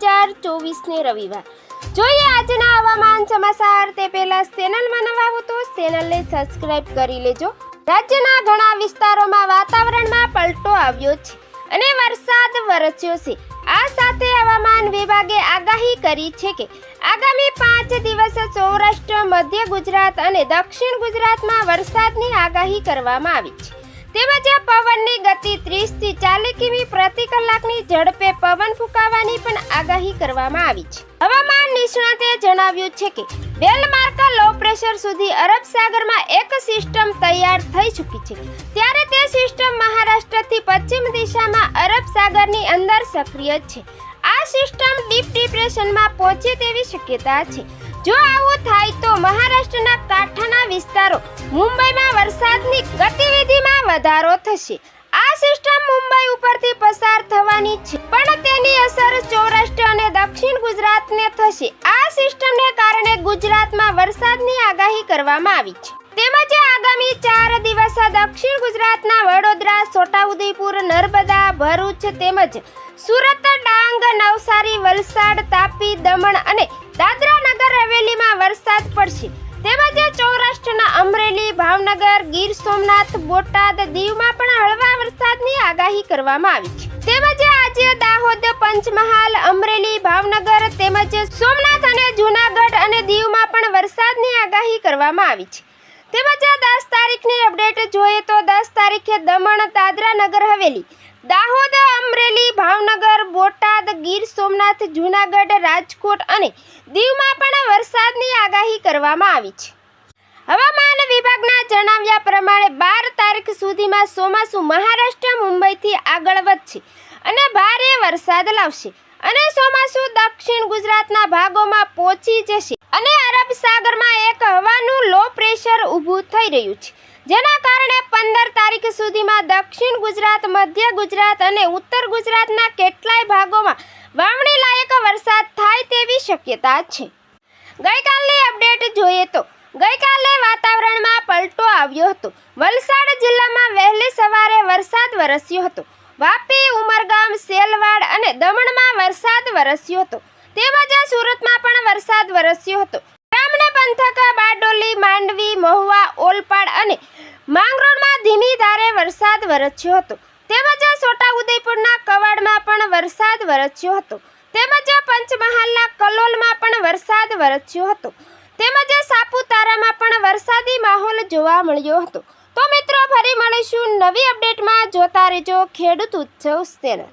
હજાર ચોવીસને રવિવાર. જોઈએ આજના હવામાન સમાચાર. તે પહેલા ચેનલમાં નવા હો તો ચેનલને સબસ્ક્રાઇબ કરી લેજો. રાજ્યના ઘણા વિસ્તારોમાં વાતાવરણમાં પલટો આવ્યો છે અને વરસાદ વરસ્યો છે. આ સાથે હવામાન વિભાગે આગાહી કરી છે કે, આગામી પાંચ દિવસ સૌરાષ્ટ્ર, મધ્ય ગુજરાત અને દક્ષિણ ગુજરાતમાં વરસાદની આગાહી કરવામાં આવી છે. તેમજ પવનની ગતિ 30 થી ચાલીસ કિમી પ્રતિ કલાકની ઝડપે પવન ફૂંકાવાની પણ આગાહી કરવામાં આવી છે. હવામાન નિષ્ણાતે જણાવ્યું છે કે, બેલમાર્કા લો પ્રેશર સુધી અરબ સાગરમાં એક સિસ્ટમ તૈયાર થઈ ચૂકી છે. ત્યારે તે સિસ્ટમ મહારાષ્ટ્રથી પશ્ચિમ દિશામાં અરબ સાગરની અંદર સક્રિય છે. આ સિસ્ટમ ડીપ ડિપ્રેશનમાં પહોંચે તેવી શક્યતા છે. જો આવું થાય તો મહારાષ્ટ્રના કાંઠાના વિસ્તારો મુંબઈમાં વરસાદની ગતિવિધિમાં વધારો થશે. આ સિસ્ટમ મુંબઈ ઉપરથી પસાર થવાની છે, પણ તેની અસર સૌરાષ્ટ્ર અને દક્ષિણ ગુજરાતને થશે. આ સિસ્ટમને કારણે ગુજરાતમાં વરસાદની આગાહી કરવામાં આવી છે. તેમજ આગામી ચાર દિવસ દક્ષિણ ગુજરાતના વડોદરા, છોટાઉદેપુર, નર્મદા, ભરૂચ તેમજ સુરત, ડાંગ, નવસારી, વલસાડ, તાપી, દમણ અને વરસાદ પડશે. તેમજ સૌરાષ્ટ્રના અમરેલી, ભાવનગર, ગીર સોમનાથ, બોટાદ દીવમાં પણ હળવા વરસાદની આગાહી કરવામાં આવી છે. તેમજ આજે દાહોદ, પંચમહાલ, અમરેલી, ભાવનગર તેમજ સોમનાથ અને જૂનાગઢ અને દીવમાં પણ વરસાદની આગાહી કરવામાં આવી છે. તેમજ આ દસ તારીખની અપડેટ જોઈએ તો દસ તારીખે દમણ દાદરા નગર હવેલી, દાહોદ અમરેલી, ભાવનગર, બોટાદ, ગીર સોમનાથ, જૂનાગઢ, રાજકોટ અને દીવમાં પણ વરસાદની આગાહી કરવામાં આવી છે. હવામાન વિભાગના જણાવ્યા પ્રમાણે બાર તારીખ સુધીમાં ચોમાસું મહારાષ્ટ્ર, મુંબઈથી આગળ વધશે અને ભારે વરસાદ લાવશે અને ચોમાસું દક્ષિણ ગુજરાતના ભાગોમાં પહોંચી જશે અને અરબ સાગરમાં લો ઊભું થઈ રહ્યું છે. જેના કારણે પંદર તારીખ સુધીમાં દક્ષિણ ગુજરાત, મધ્ય ગુજરાત અને ઉત્તર ગુજરાતના કેટલાય ભાગોમાં વાવણી લાયક વરસાદ થાય તેવી શક્યતા છે. ગઈકાલની અપડેટ જોઈએ તો ગઈકાલે વાતાવરણમાં પલટો આવ્યો હતો. વલસાડ જિલ્લામાં વહેલી સવારે વરસાદ વરસ્યો હતો. વાપી, ઉમરગામ, સેલવાડ અને દમણમાં વરસાદ વરસ્યો હતો. તેમજ સુરતમાં પણ વરસાદ વરસ્યો હતો. ગ્રામ્ય ઓલપાડ અને માંગરોળમાં ધીમી ધારે વરસાદ વરસ્યો હતો. તેમજ છોટાઉદેપુરના કવાડમાં પણ વરસાદ વરસ્યો હતો. તેમજ પંચમહાલના કલોલમાં પણ વરસાદ વરસ્યો હતો. તેમજ સાપુતારામાં પણ વરસાદી માહોલ જોવા મળ્યો હતો. તો મિત્રો, ફરી મળીશું નવી અપડેટમાં. જોતા રહેજો ખેડૂત ઉત્સવ ચેનલ